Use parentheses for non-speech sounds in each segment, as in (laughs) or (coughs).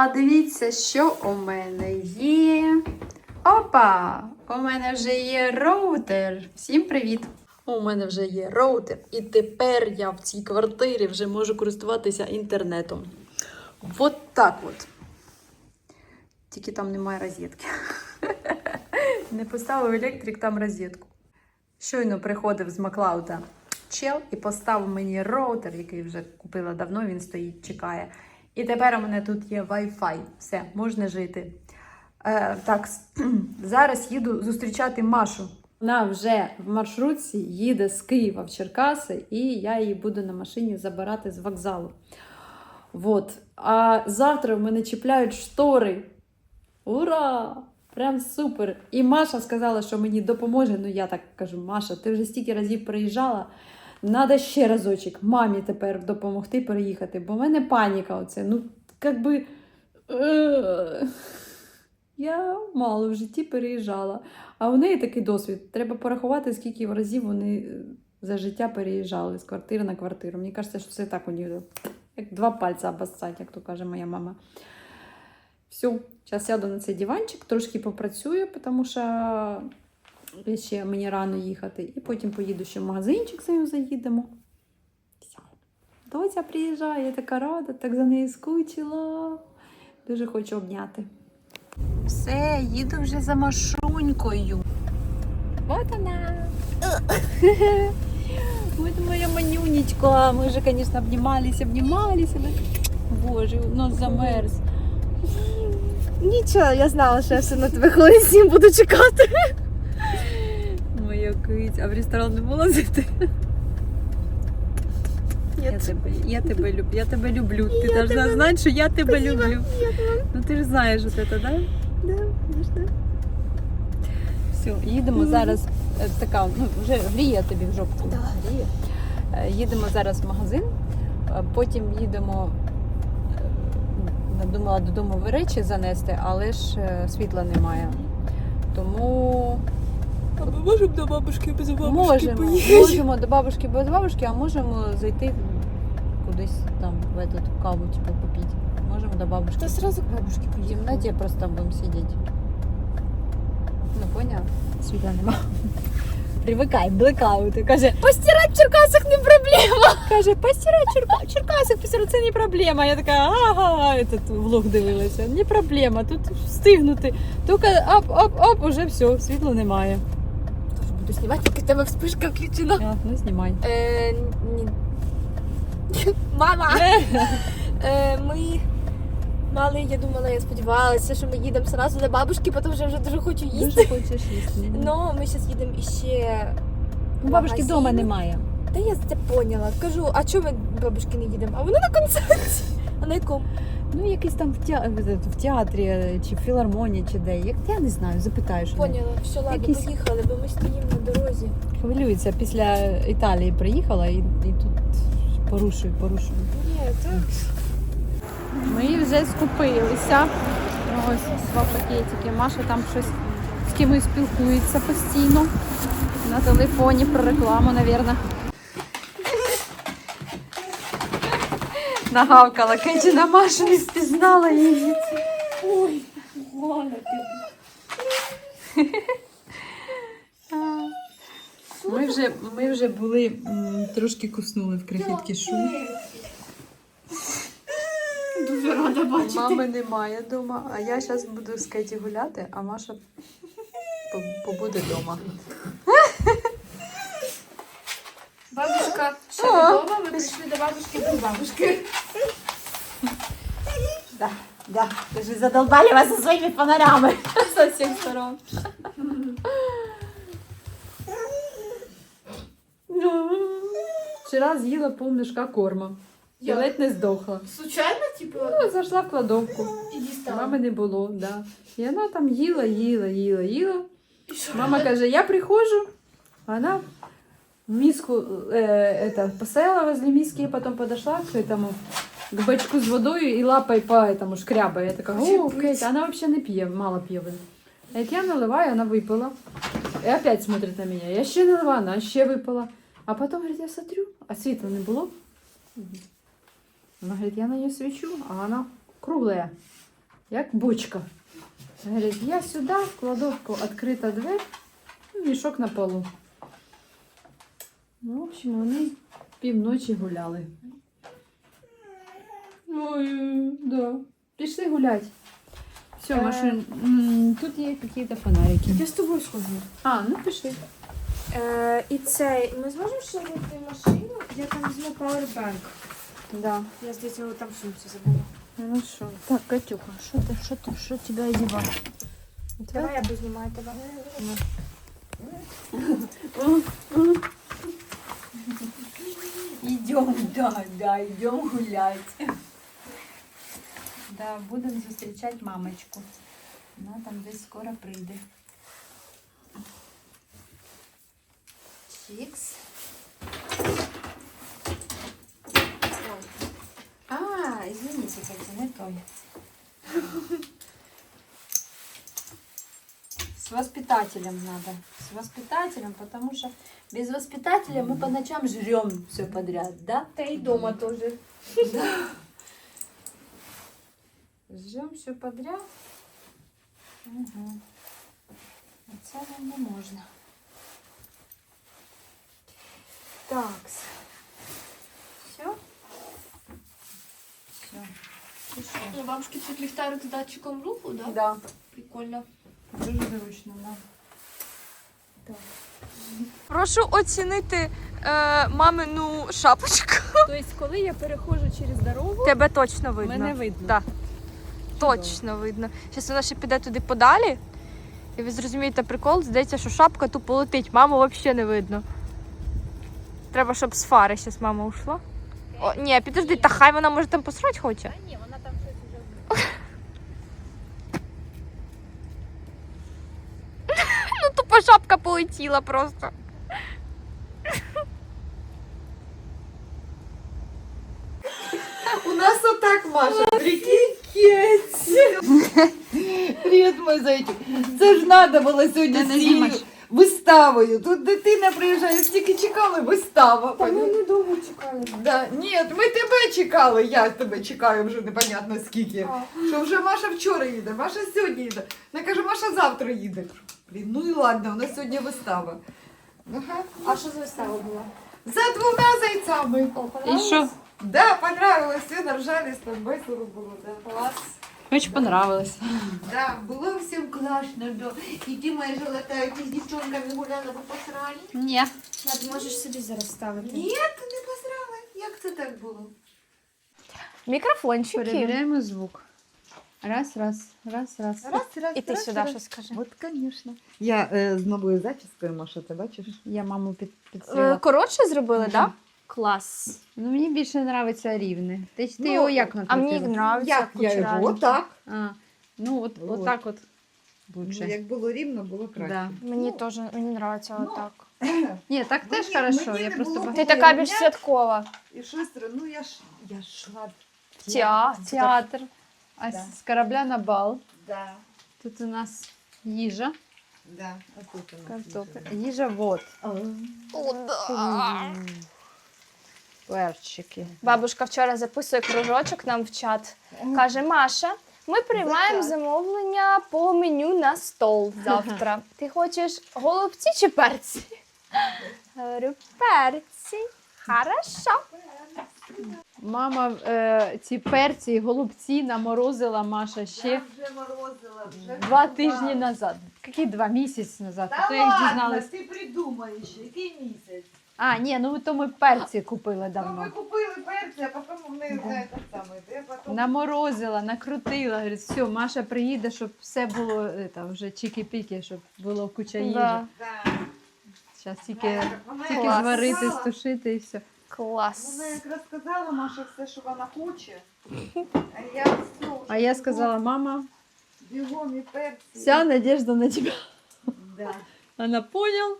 А дивіться, що у мене є. Опа! У мене вже є роутер. Всім привіт! У мене вже є роутер, і тепер я в цій квартирі вже можу користуватися інтернетом. От так от. Тільки там немає розетки. (laughs) Не поставив електрик там розетку. Щойно приходив з Маклауда чел і поставив мені роутер, який вже купила давно, він стоїть, чекає. І тепер у мене тут є Wi-Fi. Все, можна жити. Е, так, (clears throat) зараз їду зустрічати Машу. Вона вже в маршрутці їде з Києва в Черкаси, і я її буду на машині забирати з вокзалу. Вот. А завтра в мене чіпляють штори. Ура! Прям супер! І Маша сказала, що мені допоможе. Ну, я так кажу, Маша, ти вже стільки разів приїжджала. Надо ще разочок мамі тепер допомогти переїхати, бо в мене паніка. Оце. Ну, як би. е, Я мало в житті переїжджала. А у неї такий досвід. Треба порахувати, скільки разів вони е, за життя переїжджали з квартири на квартиру. Мені кажеться, що це так у них як два пальця обоссать, як то каже моя мама. Все, зараз сяду на цей диванчик, трошки попрацюю, тому що ще мені рано їхати. І потім поїду ще в магазинчик з нею заїдемо. Все. Доця приїжджає, я така рада, так за нею скучила. Дуже хочу обняти. Все, їду вже за машунькою. Вот вона. (laughs) Вот моя манюнечка. Мы же, конечно, обнимались, обнимались. Боже, нос замерз. Нічого, я знала, що я все на тебе хвилин буду чекати. Моя а в ресторан не було зайти? Я тебе, я тебе люблю, я тебе люблю. Ти Я должна тебе- знати, що я тебе Спасибо. люблю. Ну ти ж знаєш от це, да? Да, можна. Все, їдемо Мгм. зараз. е, Така, ну вже гріє тобі в жопку. Да. Гріє. Їдемо зараз в магазин, е, потім їдемо. Думала додому речі занести, але ж світла немає. Тому А ми можемо до бабушки без бабушки можемо, поїхати? можемо до бабушки без бабушки, а можемо зайти кудись там в этот каву типу, попити. Можемо до бабушки. Та сразу к бабушке В поїдемо. просто там будемо сидіти. Ну, поняв? Світла нема. Привикай, блекаути. Каже, постирати в Черкасах не проблема. Каже, постирати в Черка... в Черкасах постирати це не проблема. Я така, ага, этот влог дивилася. Не проблема, тут встигнути. Тільки оп-оп-оп, уже все, світла немає. Буду знімати, поки в тебе вспишка включена. А, ну знімай. Е, ні. Мама! Е, ми мали, я думала, я сподівалася, що ми їдемо сразу до бабушки, тому що (laughs) я вже дуже хочу їсти. Дуже хочеш їсти. Ну, ми зараз їдемо іще. Ну, бабушки вдома немає. Та я це поняла. Кажу, а чому ми бабушки не їдемо? А вони на концерті. (laughs) А на якому? Ну, якийсь там в, теа... в театрі е, чи в філармонії, чи де. Як- Я не знаю, запитаєш. Поняла, все, ладно, Якісь- поїхали, бо ми стоїмо на дорозі. Хвилюється. Після Італії приїхала і, і тут порушую, порушую. Ні, так. Ми вже скупилися. Ось два пакетики. Маша там щось з кимось спілкується постійно. На телефоні про рекламу, мабуть. Нагавкала Кеті на Машу і спізнала її. Ой, ладно, Ми вже, ми вже були трошки куснули в крихітки шу. Дуже рада бачити. Мами немає вдома, а я зараз буду з Кеті гуляти, а Маша побуде вдома. Бабушка ще О. не вдома, ми прийшли до бабушки без бабушки. Да, да. Ти ж задолбали вас зі своїми фонарями. (laughs) З усіх сторон. Вчора з'їла пол мішка корма. Я Я? ледь не здохла. Случайно, типу, Ну, зайшла в кладовку. і дістала. Мами не було, да. І вона там їла, їла, їла, їла. І що? Мама каже, я приходжу, а вона в миску э, это, посеяла возле миски, потом подошла к этому, к бачку з водою і лапой по этому шкрябає. Я така, о, Кейт, вона взагалі не п'є, мало п'є. води». Як я наливаю, вона випила. І опять смотрит на мене. Я ще наливаю, вона ще випила. А потом, говорит, я смотрю, а світла не було. Вона говорить, я на нее свечу, а вона круглая. як бочка. Говорить, я сюди, в кладовку відкрита двері, ну, мішок на полу. Ну, в общем, вони півночі гуляли. Ой, да. Пішли гуляти. Все, Е. машин. м, Тут є якісь фонарики. Я з тобою схожу. А, ну пішли. Е, і цей, ми зможемо ще знайти машину? Я там візьму пауербанк. Да. Я здається, його там в сумці забула. Хорошо. Так, Катюха, що ти, що ти, що тебе одягати? Давай я познімаю тебе. Идем, да, да, идем гулять. Да, будемо зустрічати мамочку. Вона там десь скоро прийде. Чікс. Ой. А, извините, Катя, не той. С воспитателем надо. С воспитателем, потому что без воспитателя мы по ночам жрем все подряд, да? Та й дома теж. Жрем все подряд. Угу. Це нам не можна. Так. Все? Все. Ну, бабушки тут ліхтарик з датчиком руху, да? Да. Прикольно. Дуже зручно, да. Прошу оцінити е, мамину шапочку. Тобто, коли я переходжу через дорогу, Тебе точно видно. мене видно. Да. Точно видно. Зараз вона ще піде туди подалі. І ви зрозумієте прикол, здається, що шапка тупо летить. Маму взагалі не видно. Треба, щоб з фари зараз мама ушла. О, ні, підожди, та хай вона може там посрати хоче. А ні, вона там щось вже (laughs) Ну тупо шапка полетіла просто. У нас вот так, Маша. Прикинь, Привіт, мой зайчик. Це ж треба було сьогодні з цією виставою. Тут дитина приїжджає, стільки чекали, вистава. Та ми недовго чекали. Да, ні, ми тебе чекали, я тебе чекаю вже непонятно скільки. Що вже Маша вчора їде, Маша сьогодні їде. Вона каже, Маша завтра їде. Блін, ну і ладно, у нас сьогодні вистава. Ага. А що за вистава була? За двома зайцями. О, І що? Да, понравилось, все наржались, там весело було, да. Клас. Очень понравилось. Да, було всім класно, да. І ти моя золотая, ти з дівчонками гуляла, ви посрали? Ні. А ти можеш собі зараз ставити. Ні, не посрали. Як це так було? Мікрофончики. Перевіряємо звук. Раз, раз, раз, раз. Раз, раз, І ти раз, сюди раз. щось скажи. От, звісно. Я е, з новою зачіскою, Маша, ти бачиш? Я маму під, Е, підсвіла. Коротше зробили, так? Да? Клас. Ну, мені більше подобається рівне. Ти, ти Ну, його як А накрутила? мені подобається Як я його? А, ну, от, Вот. от так от лучше. Ну, Як було рівно, було краще. Да. Мені Ну, теж мені подобається ну, отак. (coughs) Ні, так теж Мені- хорошо. мені Я просто було Ти така більш святкова. І щось, ну я ж, я шла. в Театр. театр. А Да. з корабля на бал. Да, Тут у нас їжа, да. А тут у нас картопля. Їжа вот. О, да. Перчики. Бабушка вчора записує кружочок нам в чат. Каже, Маша, ми приймаємо замовлення по меню на стол завтра. Ти хочеш голубці чи перці? Говорю, перці. Хорошо. Мама е, ці перці і голубці наморозила Маша ще Я вже морозила, вже два тижні назад. Які два місяці назад? Та То ладно, дізналась. ти придумаєш, який місяць. А, ні, ну то ми перці купили Ну, ми купили перці, а потім вони Да. саме. Я потім... Наморозила, накрутила. Говорить, все, Маша приїде, щоб все було там, вже чики-піки, щоб було куча їжі. Да. Да. Зараз тільки, тільки зварити, стушити і все. Клас. Вона як розказала Маша все, що вона хоче. А я все. А я сказала, мама, Бігом і перці. вся надежда на тебе. Да. Вона понял.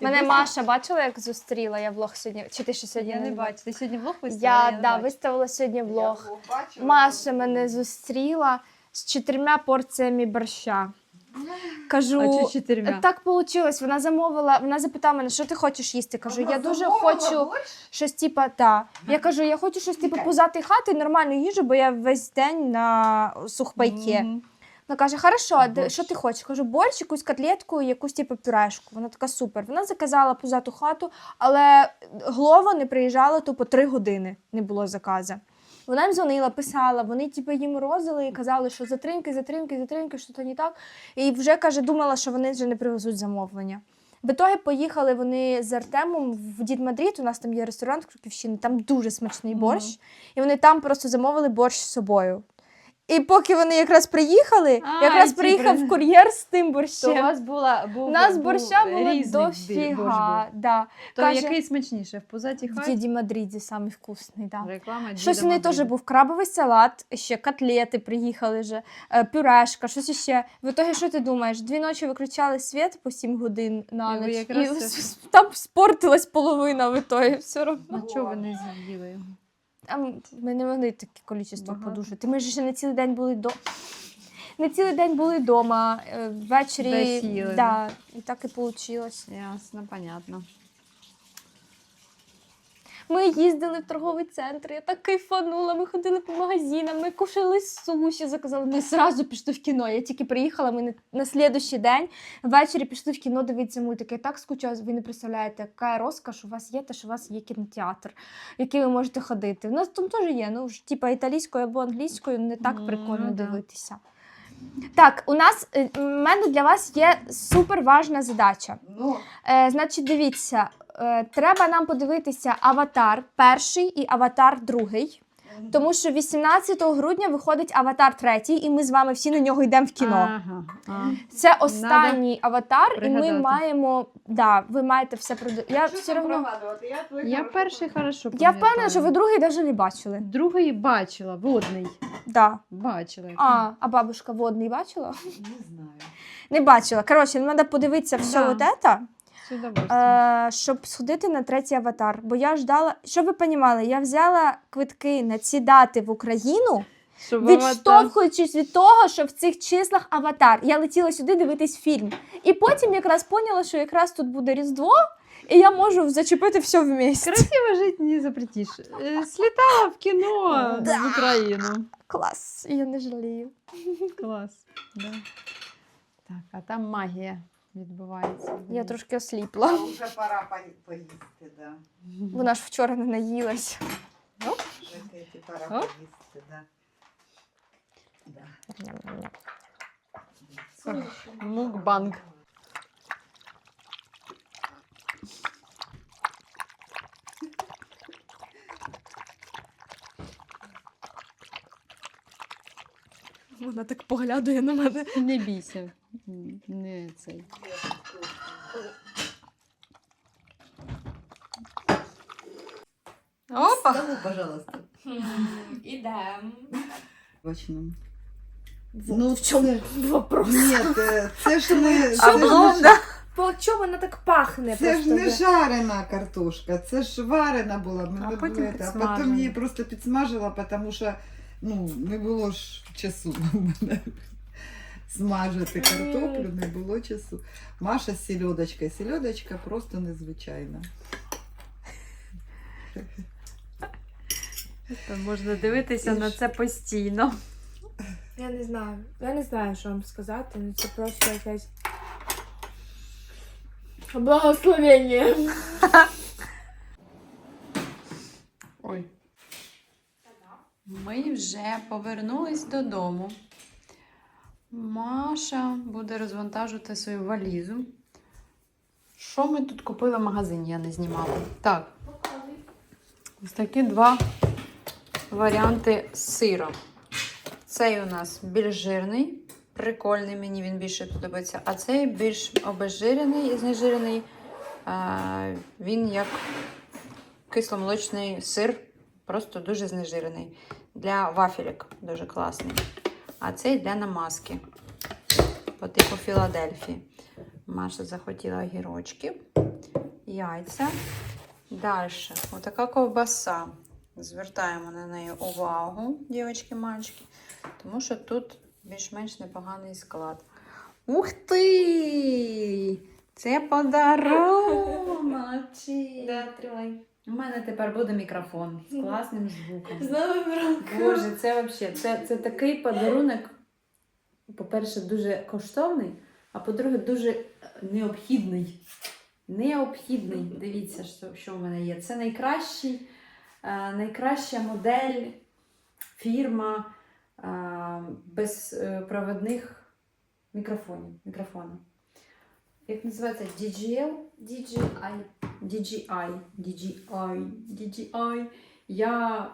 Мене Маша бачила, як зустріла я влог сьогодні. Чи ти ще сьогодні Я не бачила? Ти сьогодні влог виставила? Я, не да, виставила сьогодні влог. Я. Маша мене зустріла з чотирма порціями борща. Кажу, А так вийшло. Вона замовила, вона запитала мене, що ти хочеш їсти. Кажу, я дуже хочу щось типа та. Я кажу, я хочу щось типу пузати хати, нормальну їжу, бо я весь день на сухпайке. Мгм. Вона каже, хорошо, а де- що ти хочеш? Кажу, борщ, якусь котлетку, якусь типу пюрешку. Вона така супер. Вона заказала пузату хату, але Глова не приїжджала тупо три години, не було заказа. Вона їм дзвонила, писала, вони типу, їм розили і казали, що затримки, затримки, затримки, що то не так. І вже каже, думала, що вони вже не привезуть замовлення. В ітогі поїхали вони з Артемом в Дід Мадрид. У нас там є ресторан в Крюківщині, там дуже смачний борщ. І вони там просто замовили борщ з собою. І поки вони якраз приїхали, А, якраз ті приїхав при- кур'єр з тим То у борщем. вас була, був, У нас був борща було різний борщ дофіга. був. Да. То Каже- який смачніше? В пузатій В хаті? Діді Мадриді самий вкусний. Да. Реклама Щось у неї теж Мадрида. був крабовий салат, ще котлети приїхали вже, е, пюрешка, щось іще. В итоге, що ти думаєш? Дві ночі виключали світ по 7 годин на ви ніч, якраз і (laughs) це- там спортилась половина в итоге все одно. Ну чого ви не з'їли його? А м- ми не могли таке кількість подужати. Ми ж ще не цілий день були до. Не цілий день були вдома, е, ввечері. Да, і так і вийшло. Ясно, понятно. Ми їздили в торговий центр, я так кайфанула. Ми ходили по магазинам, ми кушали суші, заказали. Ми зразу пішли в кіно. Я тільки приїхала, ми на, на слідущий день ввечері пішли в кіно дивитися мультики. Я так скучала, ви не представляєте, яка розкаш у вас є, те, що у вас є кінотеатр, в який ви можете ходити. У нас там теж є, ну ж, типа італійською або англійською не так прикольно ну дивитися. Так, у нас е, в мене для вас є супер важна задача. Ну, Е, значить, дивіться, е, треба нам подивитися аватар перший і аватар другий. Тому що 18 грудня виходить аватар третій, і ми з вами всі на нього йдемо в кіно. Ага. А. Це останній аватар, і ми маємо. Да, ви маєте все проду... Я все пригадувати? Я, Я перший хорошо Я впевнена, що ви другий навіть не бачили. Другий бачила, водний. Да. Бачила. А, а бабушка водний бачила? Не знаю. Не бачила. Коротше, треба подивитися все Да. от це. Е, щоб сходити на третій аватар. Бо я ждала, щоб ви розуміли, я взяла квитки на ці дати в Україну, Щоб аватар- відштовхуючись від того, що в цих числах аватар. Я летіла сюди дивитись фільм. І потім якраз поняла, що якраз тут буде Різдво, і я можу зачепити все вместе. Красиво жити не запретиш. Е, Слітала в кіно Да. в Україну. Клас, я не жалію. Клас. Да. Так, а там магія відбувається. Я трошки А осліпла. вже пора по- поїсти, да. Вона ж вчора не наїлась. Вже Кеті, пора Оп. поїсти, да. Да. Мукбанг. Вона так поглядує на мене. Не бійся. Не цей. Опа! Столу, пожалуйста. Ідем. Точно. Ну, в чому вопрос? Ні, це, ж не, блонда? По чому вона так пахне? це ж не жарена картошка, це ж варена була. Ми А не потім а потім її просто підсмажила, тому що ну, не було ж часу мене смажити картоплю, не було часу. Маша з сільодочкою. Сільодочка просто незвичайна. Можна дивитися на це постійно. Я не знаю. Я не знаю, що вам сказати. Ну це просто якесь. Благословення. Ми вже повернулись додому. Маша буде розвантажувати свою валізу. Що ми тут купили в магазині, я не знімала. Так. Ось такі два варіанти сира. Цей у нас більш жирний, прикольний, мені він більше подобається. А цей більш обезжирений і знежирений. Він як кисломолочний сир, просто дуже знежирений. Для вафелек дуже класний. А цей для намазки по типу Філадельфії. Маша захотіла огірочки, яйця. Далі, отака ковбаса. Звертаємо на неї увагу, дівчатки, мальчики, тому що тут більш-менш непоганий склад. Ух ти! Це подарунок! (laughs) Да, тримай. У мене тепер буде мікрофон з класним звуком. З новим роком. Боже, це взагалі це, це такий подарунок, по-перше, дуже коштовний, а по-друге, дуже е, необхідний. Необхідний. Дивіться, що, що в мене є. Це найкращий, е, найкраща модель, фірма е, безпроводних мікрофонів. мікрофонів. Як називається? DJL? DJI. DJI, DJI, DJI. Я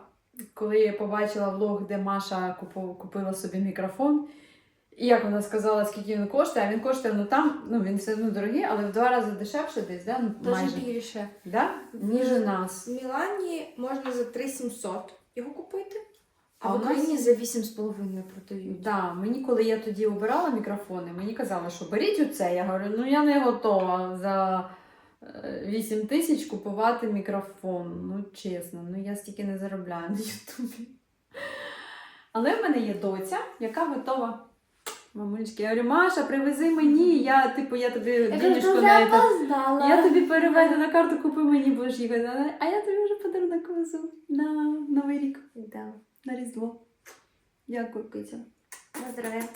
коли побачила влог, де Маша купила собі мікрофон, і як вона сказала, скільки він коштує, а він коштує, ну там, ну він все одно дорогий, але в два рази дешевше десь, да? ну, майже. більше. Да? Ніж у нас. В Мілані можна за 3700 його купити, а, в Україні за 8,5 продають. Да, мені, коли я тоді обирала мікрофони, мені казали, що беріть оце. Я говорю, ну я не готова за 8 тисяч купувати мікрофон. Ну, чесно, ну я стільки не заробляю на Ютубі. Але в мене є доця, яка готова. Мамулечки, я говорю, Маша, привези мені, я, типу, я тобі денежку на этот- я тобі переведу на карту, купи мені будеш їхати. А я тобі вже подарунок везу на Новий рік, Да. На Різдво. Дякую, Китя. На здоров'я.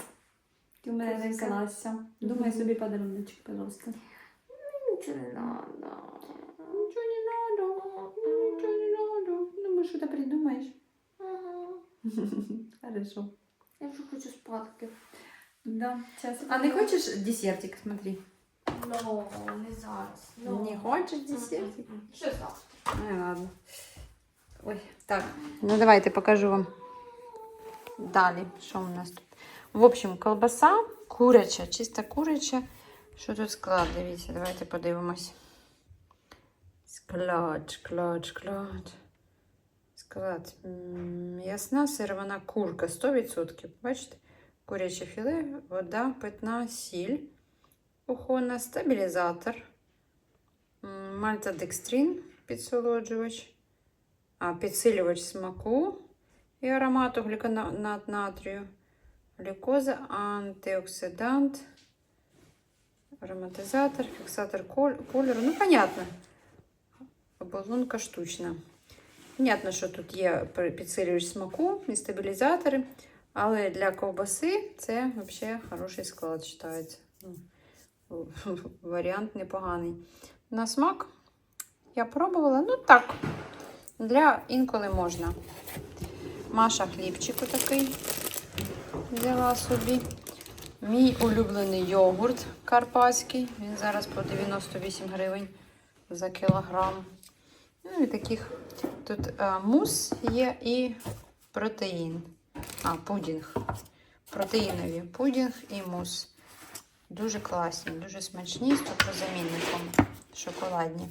Ти в мене не вкалася. Думай собі подаруночок, пожалуйста. Нічого не надо. Нічого не надо, нічого не надо. Ну, може, що ти придумаєш? Ага. (laughs) Хорошо. Я вже хочу спадки. Да, сейчас. А не хочеш десертик, смотри? Ну, не зараз. Ну. Не хочеш десертик? Що завтра? Ну, ладно. Ой, так. Ну, давайте покажу вам далі, що у нас тут. В общем, колбаса куряча, чисто куряча. Що тут склад? Дивіться, давайте подивимось. Склад, склад, склад. Склад. М'ясна сирована курка 100%. Бачите? Куряче філе, вода, питна, сіль, кухонна, стабілізатор, м, мальтодекстрин, підсолоджувач, підсилювач смаку і аромату глюконат натрію, глюкоза, антиоксидант, ароматизатор, фіксатор кольору. Ну, понятно. Оболонка штучна. Понятно, що тут є підсилювач смаку і стабілізатори, але для ковбаси це взагалі хороший склад вважається. Ну, (laughs) Варіант непоганий. На смак я пробувала, ну так, для інколи можна. Маша хлібчику такий взяла собі. Мій улюблений йогурт карпатський. Він зараз по 98 гривень за кілограм. Ну і таких тут а, мус є і протеїн. А, пудінг. Протеїнові пудінг і мус. Дуже класні, дуже смачні з цукрозамінником. Шоколадні.